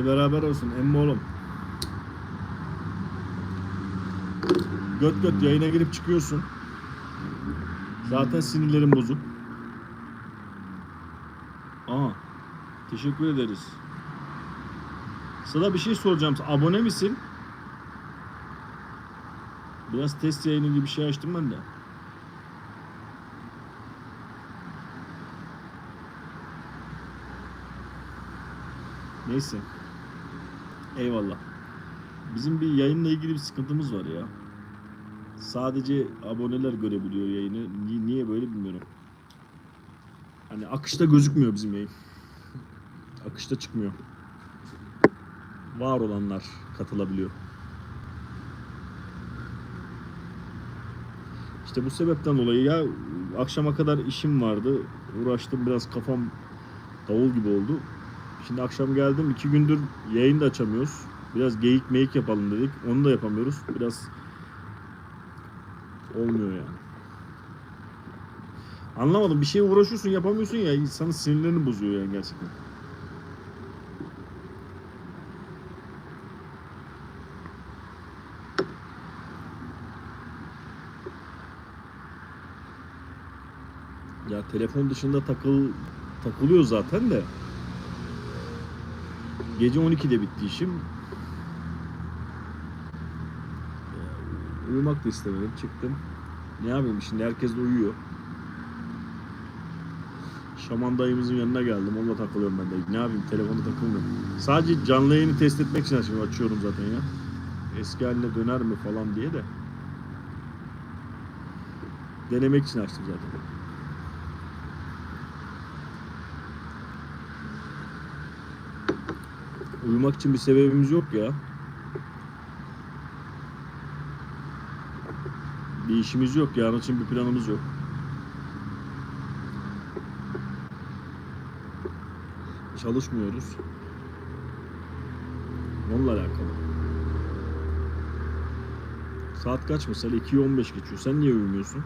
Gel beraber olsun emmi oğlum. Göt göt yayına girip çıkıyorsun. Zaten sinirlerim bozuk. Aa, teşekkür ederiz. Sıla bir şey soracağım. Abone misin? Biraz test yayını gibi bir şey açtım ben de. Neyse. Eyvallah. Bizim bir yayınla ilgili bir sıkıntımız var ya. Sadece aboneler görebiliyor yayını. Ni- Niye böyle bilmiyorum. Hani akışta gözükmüyor bizim yayın. Akışta çıkmıyor. Var olanlar katılabiliyor. İşte bu sebepten dolayı ya akşama kadar işim vardı. Uğraştım biraz kafam davul gibi oldu. Şimdi akşam geldim iki gündür yayın da açamıyoruz. Biraz geyik meyik yapalım dedik. Onu da yapamıyoruz. Biraz olmuyor yani. Anlamadım. Bir şeye uğraşıyorsun yapamıyorsun ya insanın sinirlerini bozuyor yani gerçekten. Ya telefon dışında takıl takılıyor zaten de. Gece 12'de bitti işim. Uyumak da istemedim. Çıktım. Ne yapayım şimdi herkes de uyuyor. Şaman dayımızın yanına geldim. Onunla takılıyorum ben de. Ne yapayım telefonu takılmıyorum. Sadece canlı yayını test etmek için açıyorum, açıyorum zaten ya. Eski haline döner mi falan diye de. Denemek için açtım zaten. Uyumak için bir sebebimiz yok ya. Bir işimiz yok. Yarın için bir planımız yok. Çalışmıyoruz. Onunla alakalı. Saat kaç mesela? 2'yi 15 geçiyor. Sen niye uyumuyorsun?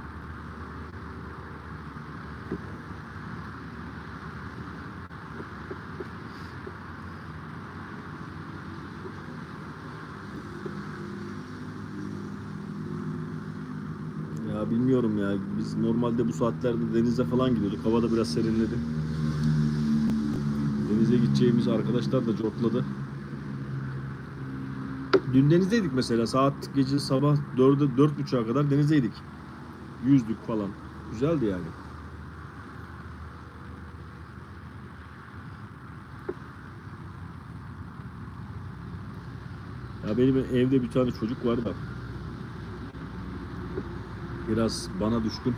Ya bilmiyorum ya. Biz normalde bu saatlerde denize falan gidiyorduk. Hava da biraz serinledi. Denize gideceğimiz arkadaşlar da cortladı. Dün denizdeydik mesela. Saat gece sabah 4'e 4.30'a kadar denizdeydik. Yüzdük falan. Güzeldi yani. Ya benim evde bir tane çocuk var da biraz bana düşkün.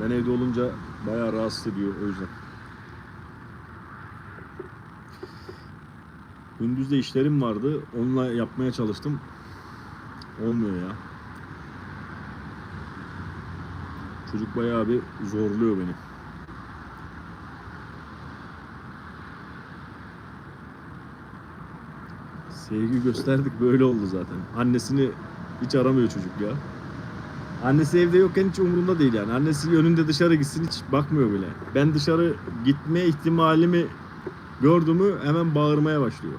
Ben evde olunca bayağı rahatsız ediyor o yüzden. Gündüz de işlerim vardı. Onunla yapmaya çalıştım. Olmuyor ya. Çocuk bayağı bir zorluyor beni. Sevgi gösterdik böyle oldu zaten. Annesini hiç aramıyor çocuk ya. Annesi evde yokken hiç umurunda değil yani. Annesi önünde dışarı gitsin hiç bakmıyor bile. Ben dışarı gitme ihtimalimi gördü hemen bağırmaya başlıyor.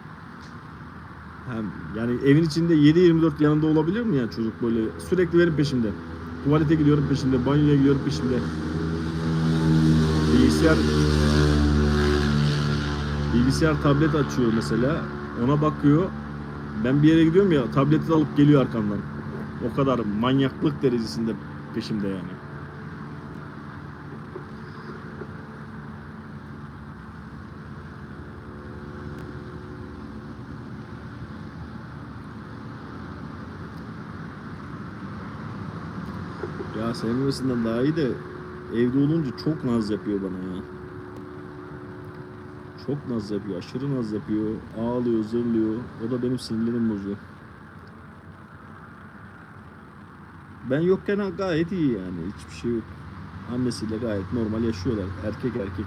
Hem yani evin içinde 7-24 yanında olabilir mi yani çocuk böyle sürekli benim peşimde. Tuvalete gidiyorum peşimde, banyoya gidiyorum peşimde. Bilgisayar bilgisayar tablet açıyor mesela. Ona bakıyor. Ben bir yere gidiyorum ya tableti alıp geliyor arkamdan. O kadar manyaklık derecesinde peşimde yani. Ya sevmemesinden daha iyi de evde olunca çok naz yapıyor bana ya. Çok naz yapıyor, aşırı naz yapıyor. Ağlıyor, zırlıyor. O da benim sinirlerimi bozuyor. Ben yokken gayet iyi yani. Hiçbir şey yok. Annesiyle gayet normal yaşıyorlar. Erkek erkek.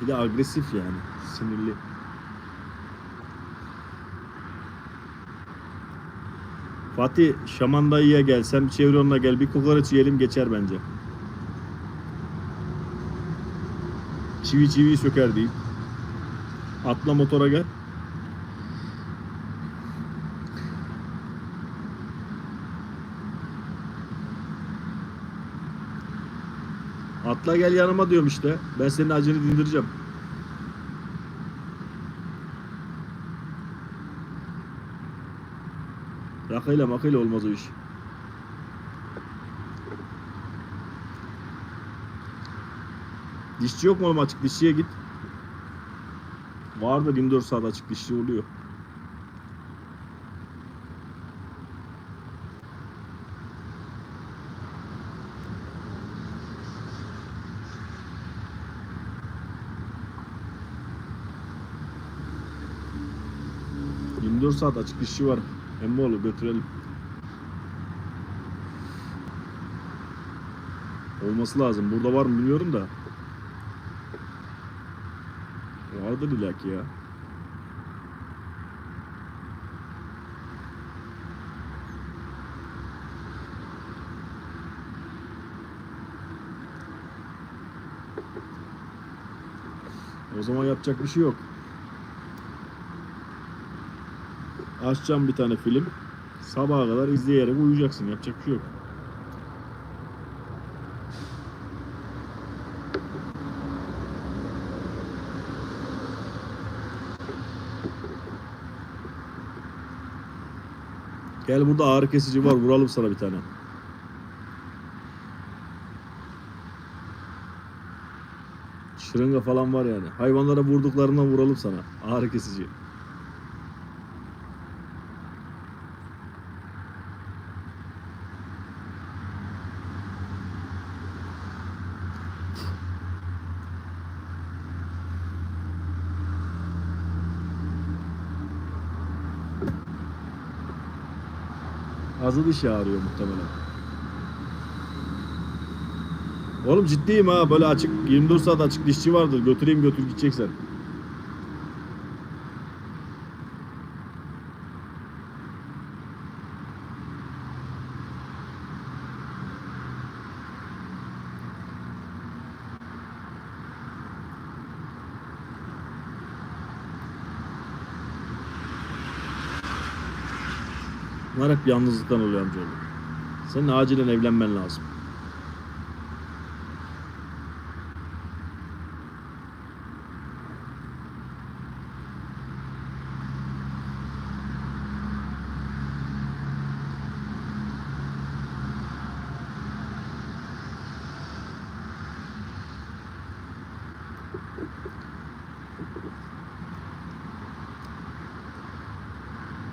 Bir de agresif yani. Sinirli. Fatih Şaman dayıya gel. Sen bir çevre onunla gel. Bir kokoreç yiyelim geçer bence. Çivi çiviyi söker değil. Atla motora gel. Atla gel yanıma diyorum işte. Ben senin acını dindireceğim. Rakıyla makıyla olmaz o iş. Dişçi yok mu oğlum açık dişçiye git. Var da 24 saat açık dişçi oluyor. ...24 saat açık dişçi var. Emmoğlu götürelim. Olması lazım. Burada var mı bilmiyorum da. Vardır illaki ya. O zaman yapacak bir şey yok. Açacağım bir tane film. Sabaha kadar izleyerek uyuyacaksın. Yapacak bir şey yok. Gel burada ağrı kesici var. Vuralım sana bir tane. Şırınga falan var yani. Hayvanlara vurduklarından vuralım sana. Ağrı kesici. Azı dişi ağrıyor muhtemelen. Oğlum ciddiyim ha böyle açık 24 saat açık dişçi vardır götüreyim götür gideceksen. Bunlar hep yalnızlıktan oluyor amcaoğlu. Senin acilen evlenmen lazım.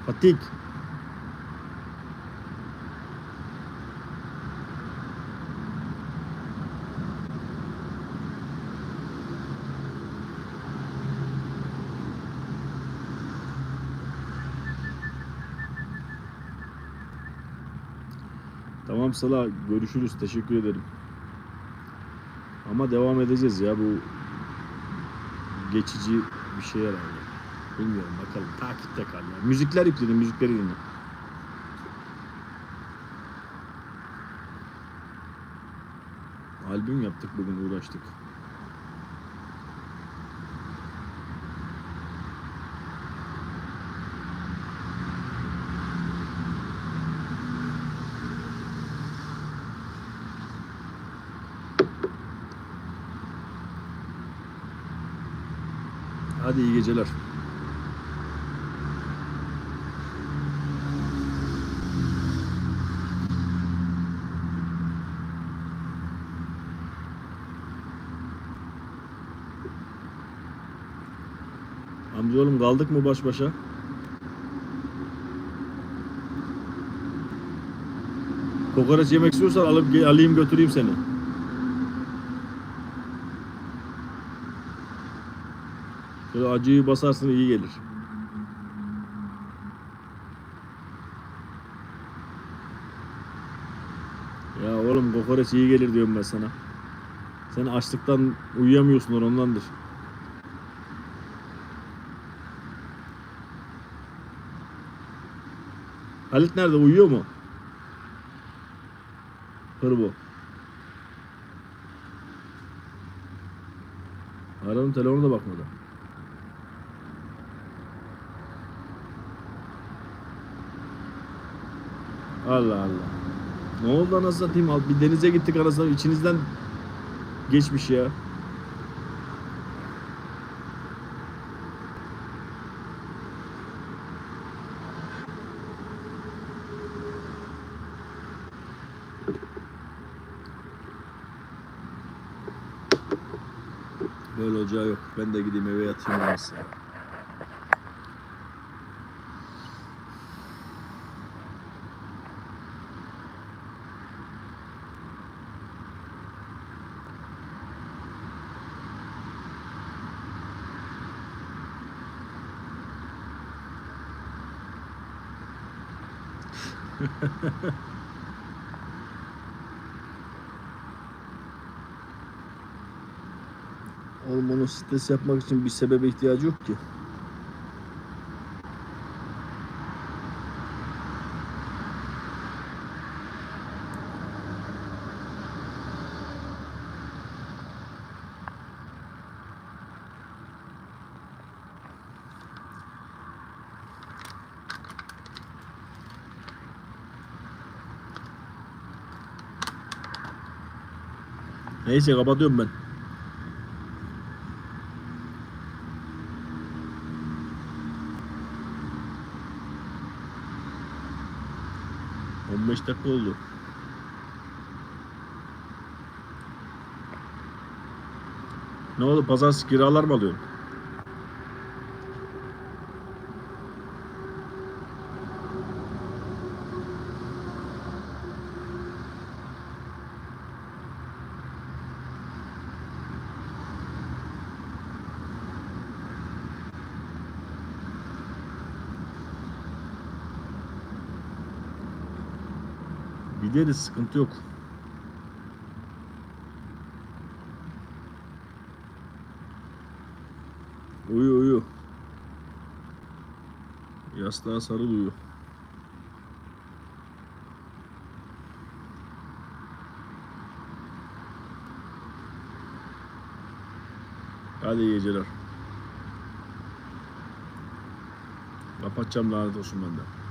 Fatik. Tamam görüşürüz teşekkür ederim. Ama devam edeceğiz ya bu geçici bir şey herhalde. Bilmiyorum bakalım takipte kal ya. Müzikler yükledim müzikleri dinle. Albüm yaptık bugün uğraştık. Hadi iyi geceler. Amcaoğlum kaldık mı baş başa? Kokoreç yemek istiyorsan alıp alayım götüreyim seni. Şöyle acıyı basarsın iyi gelir. Ya oğlum kokoreç iyi gelir diyorum ben sana. Sen açlıktan uyuyamıyorsun ondandır. Halit nerede? Uyuyor mu? Hırbo. Aradım telefonu da bakmadı. Allah Allah. Ne oldu anasını satayım? Al, Bir denize gittik anasını. İçinizden geçmiş ya. Böyle olacağı yok. Ben de gideyim eve yatayım. anasını. Oğlum onun stres yapmak için bir sebebe ihtiyacı yok ki. Neyse kapatıyorum ben. On beş dakika oldu. Ne oldu? Pazartesi kiralar mı alıyorsun? Gideriz sıkıntı yok. Uyu uyu. Yastığa sarıl uyu. Hadi iyi geceler. Kapatacağım lanet olsun benden.